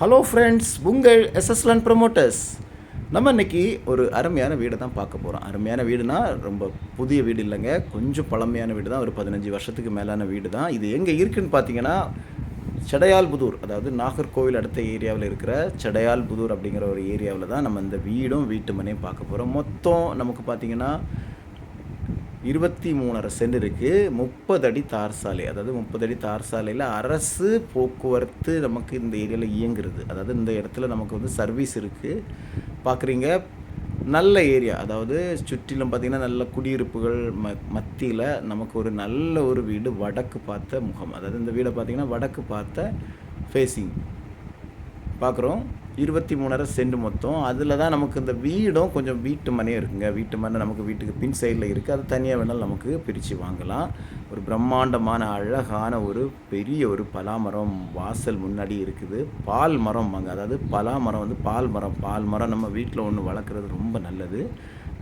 Hello friends உங்கள் எஸ்எஸ்லன் promoters நம்ம இன்னைக்கு ஒரு அருமையான வீடை தான் பார்க்க போகிறோம் அருமையான வீடுனா ரொம்ப புதிய வீடு இல்லைங்க. கொஞ்சம் பழமையான வீடு தான். ஒரு பதினஞ்சு வருஷத்துக்கு மேலான வீடு தான். இது எங்கே இருக்குன்னு பார்த்தீங்கன்னா செடையால்புதூர் அதாவது நாகர்கோவில் அடுத்த ஏரியாவில் இருக்கிற செடையால்புதூர் அப்படிங்கிற ஒரு ஏரியாவில் தான் நம்ம இந்த வீடும் வீட்டு மனையும் பார்க்க போகிறோம் மொத்தம் நமக்கு பார்த்தீங்கன்னா இருபத்தி மூணரை சென்ட் இருக்குது முப்பது அடி தார் சாலை அதாவது முப்பது அடி தார் சாலையில் அரசு போக்குவரத்து நமக்கு இந்த ஏரியாவில் இயங்குறது. அதாவது இந்த இடத்துல நமக்கு வந்து சர்வீஸ் இருக்குது பார்க்குறீங்க நல்ல ஏரியா. அதாவது சுற்றிலும் பார்த்திங்கன்னா நல்ல குடியிருப்புகள் ம மத்தியில் நமக்கு ஒரு நல்ல ஒரு வீடு வடக்கு பார்த்த முகம். அதாவது இந்த வீடை பார்த்திங்கன்னா வடக்கு பார்த்த ஃபேஸிங் பார்க்குறோம் இருபத்தி மூணரை சென்ட் மொத்தம். அதில் தான் நமக்கு இந்த வீடும் கொஞ்சம் வீட்டு மனையும் இருக்குங்க. வீட்டு மனை நமக்கு வீட்டுக்கு பின் சைடில் இருக்குது அது தனியாக வேணாலும் நமக்கு பிரித்து வாங்கலாம். ஒரு பிரம்மாண்டமான அழகான ஒரு பெரிய ஒரு பலாமரம் வாசல் முன்னாடி இருக்குது. பால் மரம் வாங்க. அதாவது பலாமரம் வந்து பால் மரம். பால் மரம் நம்ம வீட்டில் ஒன்று வளர்க்குறது ரொம்ப நல்லது.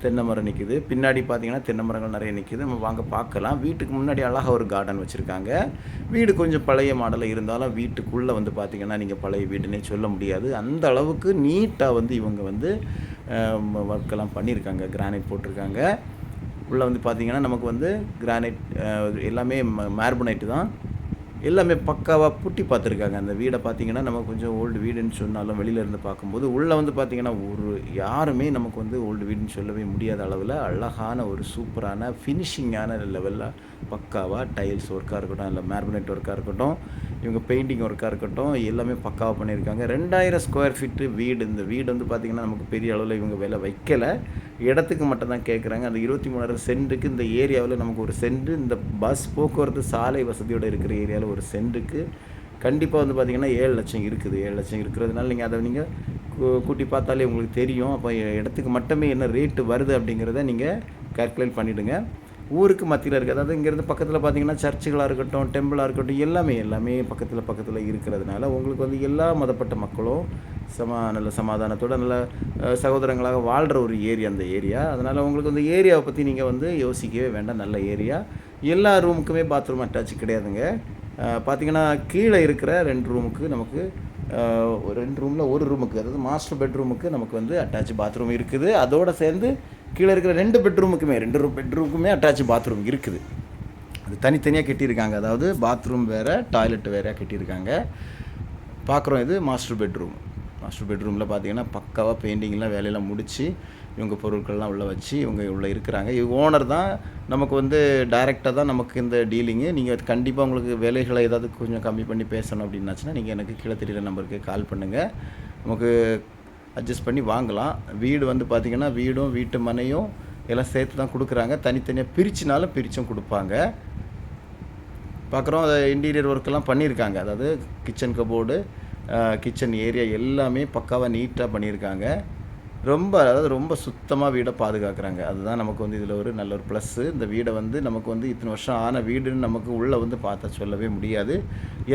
தென்னை மரம் நிற்குது பின்னாடி பார்த்தீங்கன்னா தென்னை மரங்கள் நிறைய நிற்குது நம்ம வாங்க பார்க்கலாம். வீட்டுக்கு முன்னாடி அழகாக ஒரு கார்டன் வச்சுருக்காங்க. வீடு கொஞ்சம் பழைய மாடலில் இருந்தாலும் வீட்டுக்குள்ளே வந்து பார்த்திங்கன்னா நீங்கள் பழைய வீடுன்னே சொல்ல முடியாது. அந்த அளவுக்கு நீட்டாக வந்து இவங்க வந்து ஒர்க்கெல்லாம் பண்ணியிருக்காங்க கிரானைட் போட்டிருக்காங்க. உள்ளே வந்து பார்த்திங்கன்னா நமக்கு வந்து கிரானைட் எல்லாமே மார்பனைட்டு தான். எல்லாமே பக்காவாக புட்டி பார்த்துருக்காங்க. அந்த வீடை பார்த்தீங்கன்னா நம்ம கொஞ்சம் ஓல்டு வீடுன்னு சொன்னாலும் வெளியில இருந்து பார்க்கும்போது உள்ளே வந்து பார்த்தீங்கன்னா ஒரு யாருமே நமக்கு வந்து ஓல்டு வீடுன்னு சொல்லவே முடியாத அளவில் அழகான ஒரு சூப்பரான ஃபினிஷிங்கான லெவலில் பக்காவாக டைல்ஸ் ஒர்க்காக இருக்கட்டும் இல்லை மேர்பனேட் ஒர்க்காக இருக்கட்டும் இவங்க பெயிண்டிங் ஒர்க்காக இருக்கட்டும் எல்லாமே பக்காவாக பண்ணியிருக்காங்க. ரெண்டாயிரம் ஸ்கொயர் ஃபீட்டு வீடு இந்த வீடு வந்து பார்த்திங்கன்னா நமக்கு பெரிய அளவில் இவங்க விலை வைக்கலை. இடத்துக்கு மட்டும் தான் கேட்குறாங்க அந்த இருபத்தி மூணாயிரம் சென்ட்டுக்கு இந்த ஏரியாவில் நமக்கு ஒரு சென்ட் இந்த பஸ் போக்குவரத்து சாலை வசதியோடு இருக்கிற ஏரியாவில் ஒரு சென்ட்டுக்கு கண்டிப்பாக வந்து பார்த்திங்கன்னா ஏழு லட்சம் இருக்குது. ஏழு லட்சம் இருக்கிறதுனால நீங்கள் அதை நீங்கள் கூ- கூட்டி பார்த்தாலே உங்களுக்கு தெரியும். அப்போ இடத்துக்கு மட்டுமே என்ன ரேட்டு வருது அப்படிங்கிறத நீங்கள் கால்குலேட் பண்ணிவிடுங்க ஊருக்கு மத்தியில் இருக்குது அதாவது இங்கேருந்து பக்கத்தில் பார்த்தீங்கன்னா சர்ச்சுகளாக இருக்கட்டும் டெம்பிளாக இருக்கட்டும் எல்லாமே எல்லாமே பக்கத்தில் பக்கத்தில் இருக்கிறதுனால உங்களுக்கு வந்து எல்லா மதப்பட்ட மக்களும் சமா நல்ல சமாதானத்தோட நல்ல சகோதரங்களாக வாழ்கிற ஒரு ஏரியா அந்த ஏரியா. அதனால் உங்களுக்கு அந்த ஏரியாவை பற்றி நீங்கள் வந்து யோசிக்கவே வேண்டாம். நல்ல ஏரியா. எல்லா ரூமுக்குமே பாத்ரூம் அட்டாச் கிடையாதுங்க. பார்த்தீங்கன்னா கீழே இருக்கிற ரெண்டு ரூமுக்கு நமக்கு ஒரு ரெண்டு ரூமில் ஒரு ரூமுக்கு அதாவது மாஸ்டர் பெட்ரூமுக்கு நமக்கு வந்து அட்டாச் பாத்ரூம் இருக்குது. அதோடு சேர்ந்து கீழே இருக்கிற ரெண்டு பெட்ரூமுக்குமே ரெண்டு ரூம் பெட்ரூமுக்குமே அட்டாச் பாத்ரூம் இருக்குது. அது தனித்தனியாக கட்டியிருக்காங்க. அதாவது பாத்ரூம் வேறு டாய்லெட் வேறு கட்டியிருக்காங்க. பார்க்குறோம் இது மாஸ்டர் பெட்ரூம் மாஸ்டர் பெட்ரூமில் பார்த்தீங்கன்னா பக்காவாக பெயிண்டிங்லாம் வேலையெல்லாம் முடித்து இவங்க பொருட்கள்லாம் உள்ளே வச்சு இவங்க உள்ளே இருக்கிறாங்க. இவங்க ஓனர் தான் நமக்கு வந்து டைரெக்டாக தான் நமக்கு இந்த டீலிங்கு நீங்கள் கண்டிப்பாக உங்களுக்கு விலைகளை ஏதாவது கொஞ்சம் கம்மி பண்ணி பேசணும் அப்படின்னாச்சுன்னா நீங்கள் எனக்கு கீழே தெரியல நம்பருக்கு கால் பண்ணுங்கள் நமக்கு அட்ஜஸ்ட் பண்ணி வாங்கலாம். வீடு வந்து பார்த்திங்கன்னா வீடும் வீட்டு மனையும் எல்லாம் சேர்த்து தான் கொடுக்குறாங்க. தனித்தனியாக பிரிச்சுனாலும் பிரிச்சும் கொடுப்பாங்க. பார்க்குறோம் அதை இன்டீரியர் ஒர்க்கெல்லாம் பண்ணியிருக்காங்க. அதாவது கிச்சன் கபோர்டு கிச்சன் ஏரியா எல்லாமே பக்காவாக நீட்டாக பண்ணியிருக்காங்க. ரொம்ப அதாவது ரொம்ப சுத்தமாக வீடை பாதுகாக்கிறாங்க. அதுதான் நமக்கு வந்து இதில் ஒரு நல்ல ஒரு ப்ளஸ்ஸு இந்த வீடை வந்து நமக்கு வந்து இத்தனை வருஷம் ஆன வீடுன்னு நமக்கு உள்ளே வந்து பார்த்தா சொல்லவே முடியாது.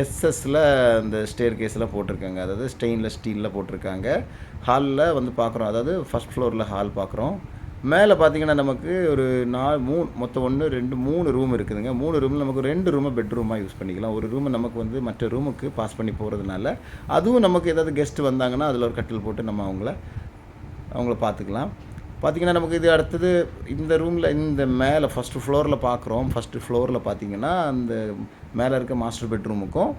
எஸ்எஸில் இந்த ஸ்டேர் கேஸில் போட்டிருக்காங்க. அதாவது ஸ்டெயின்லெஸ் ஸ்டீலில் போட்டிருக்காங்க. ஹாலில் வந்து பார்க்குறோம். அதாவது ஃபஸ்ட் ஃப்ளோரில் ஹால் பார்க்குறோம். மேலே பார்த்தீங்கன்னா நமக்கு ஒரு நாலு மூணு மொத்தம் ஒன்று ரெண்டு மூணு ரூம் இருக்குதுங்க. மூணு ரூமில் நமக்கு ரெண்டு ரூமை பெட்ரூமாக யூஸ் பண்ணிக்கலாம். ஒரு ரூமை நமக்கு வந்து மற்ற ரூமுக்கு பாஸ் பண்ணி போகிறதுனால அதுவும் நமக்கு ஏதாவது கெஸ்ட் வந்தாங்கன்னா அதில் ஒரு கட்டில் போட்டு நம்ம அவங்கள அவங்கள பார்த்துக்கலாம். பார்த்திங்கன்னா நமக்கு இது அடுத்தது இந்த ரூமில் இந்த மேலே ஃபஸ்ட்டு ஃப்ளோரில் பார்க்குறோம். ஃபஸ்ட்டு ஃப்ளோரில் பார்த்தீங்கன்னா அந்த மேலே இருக்க மாஸ்டர் பெட்ரூமுக்கும்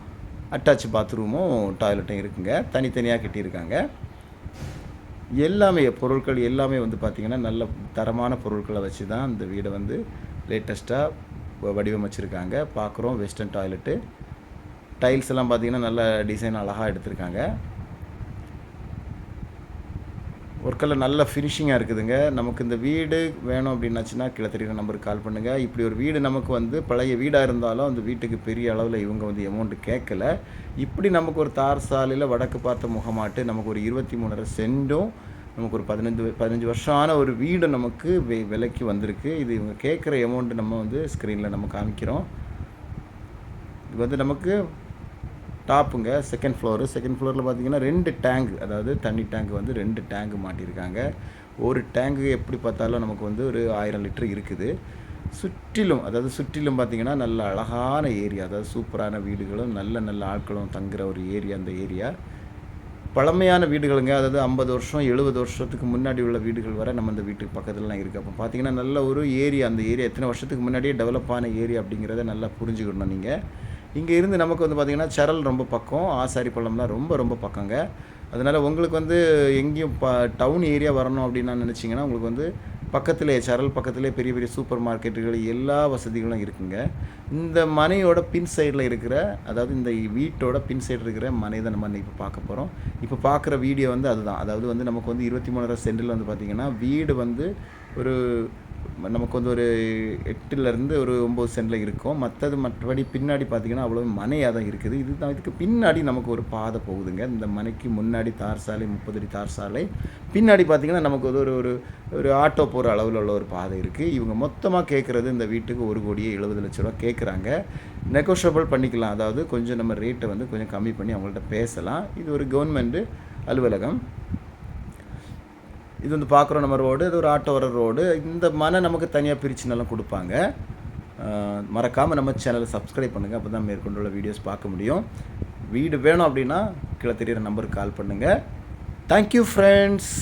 அட்டாச் பாத்ரூமும் டாய்லெட்டும் இருக்குங்க. தனித்தனியாக கட்டியிருக்காங்க. எல்லாமே பொருட்கள் எல்லாமே வந்து பார்த்திங்கன்னா நல்ல தரமான பொருட்களை வச்சு தான் இந்த வீடை வந்து லேட்டஸ்ட்டாக வடிவமைச்சிருக்காங்க. பார்க்குறோம் வெஸ்டர்ன் டாய்லெட்டு டைல்ஸ் எல்லாம் பார்த்திங்கன்னா நல்ல டிசைன் அழகாக எடுத்திருக்காங்க. ஒர்க்கெல்லாம் நல்ல ஃபினிஷிங்காக இருக்குதுங்க. நமக்கு இந்த வீடு வேணும் அப்படின்னாச்சுன்னா கீழே தெரியுற நம்பருக்கு கால் பண்ணுங்கள் இப்படி ஒரு வீடு நமக்கு வந்து பழைய வீடாக இருந்தாலும் அந்த வீட்டுக்கு பெரிய அளவில் இவங்க வந்து அமௌண்ட்டு கேட்கல. இப்படி நமக்கு ஒரு தார் சாலையில் வடக்கு பார்த்த முகமாட்டு நமக்கு ஒரு இருபத்தி மூணரை சென்டும் நமக்கு ஒரு பதினஞ்சு பதினஞ்சு வருஷம் ஆன ஒரு வீடு நமக்கு வெ விலைக்கு வந்திருக்கு. இது இவங்க கேட்குற அமௌண்ட்டு நம்ம வந்து ஸ்க்ரீனில் நம்ம காமிக்கிறோம். இது வந்து நமக்கு டாப்புங்க செகண்ட் ஃப்ளோரு செகண்ட் ஃப்ளோரில் பார்த்தீங்கன்னா ரெண்டு டேங்க் அதாவது தண்ணி டேங்க் வந்து ரெண்டு டேங்க் மாட்டியிருக்காங்க ஒரு டேங்கு எப்படி பார்த்தாலும் நமக்கு வந்து ஒரு ஆயிரம் லிட்டர் இருக்குது. சுற்றிலும் அதாவது சுற்றிலும் பார்த்தீங்கன்னா நல்ல அழகான ஏரியா. அதாவது சூப்பரான வீடுகளும் நல்ல நல்ல ஆட்களும் தங்குற ஒரு ஏரியா அந்த ஏரியா. பழமையான வீடுகளுங்க அதாவது ஐம்பது வருஷம் எழுபது வருஷத்துக்கு முன்னாடி உள்ள வீடுகள் வரை நம்ம இந்த வீட்டுக்கு பக்கத்துலலாம் இருக்குது அப்போ பார்த்தீங்கன்னா நல்ல ஒரு ஏரியா. அந்த ஏரியா எத்தனை வருஷத்துக்கு முன்னாடியே டெவலப் ஆன ஏரியா அப்படிங்கிறத நல்லா புரிஞ்சுக்கணும் நீங்கள் இங்கே இருந்து நமக்கு வந்து பார்த்திங்கன்னா சரல் ரொம்ப பக்கம் ஆசாரி பள்ளம்லாம் ரொம்ப ரொம்ப பக்கங்க. அதனால் உங்களுக்கு வந்து எங்கேயும் ப டவுன் ஏரியா வரணும் அப்படின்னு நினச்சிங்கன்னா உங்களுக்கு வந்து பக்கத்திலே சரல் பக்கத்திலே பெரிய பெரிய சூப்பர் மார்க்கெட்டுகள் எல்லா வசதிகளும் இருக்குங்க. இந்த மனையோட பின் சைடில் இருக்கிற அதாவது இந்த வீட்டோட பின் சைடு இருக்கிற மனை தான் நம்ம இப்போ பார்க்க போகிறோம் இப்போ பார்க்குற வீடியோ வந்து அதுதான். அதாவது வந்து நமக்கு வந்து இருபத்தி மூணரை சென்டில் வந்து பார்த்திங்கன்னா வீடு வந்து ஒரு நமக்கு வந்து ஒரு எட்டுலேருந்து ஒரு ஒம்பது சென்டில் இருக்கும். மற்றது மற்றபடி பின்னாடி பார்த்திங்கன்னா அவ்வளோ மனையாக தான் இருக்குது. இது தான் இதுக்கு பின்னாடி நமக்கு ஒரு பாதை போகுதுங்க. இந்த மனைக்கு முன்னாடி தார் சாலை முப்பது அடி தார் சாலை. பின்னாடி பார்த்திங்கன்னா நமக்கு வந்து ஒரு ஒரு ஒரு ஆட்டோ போகிற அளவில் உள்ள ஒரு பாதை இருக்குது இவங்க மொத்தமாக கேட்குறது இந்த வீட்டுக்கு ஒரு கோடியே எழுபது லட்ச ரூபா கேட்குறாங்க நெகோஷியபிள் பண்ணிக்கலாம். அதாவது கொஞ்சம் நம்ம ரேட்டை வந்து கொஞ்சம் கம்மி பண்ணி அவங்கள்ட்ட பேசலாம். இது ஒரு கவர்மெண்ட்டு அலுவலகம். இது வந்து பார்க்குறோம் நம்ம ரோடு இது ஒரு ஆட்டோ வர ரோடு. இந்த மனை நமக்கு தனியாக பிரிச்சுனெல்லாம் கொடுப்பாங்க. மறக்காமல் நம்ம சேனலை சப்ஸ்கிரைப் பண்ணுங்கள் அப்போ தான் மேற்கொண்டுள்ள வீடியோஸ் பார்க்க முடியும். வீடு வேணும் அப்படின்னா கீழே தெரியிற நம்பருக்கு கால் பண்ணுங்கள் தேங்க்யூ ஃப்ரெண்ட்ஸ்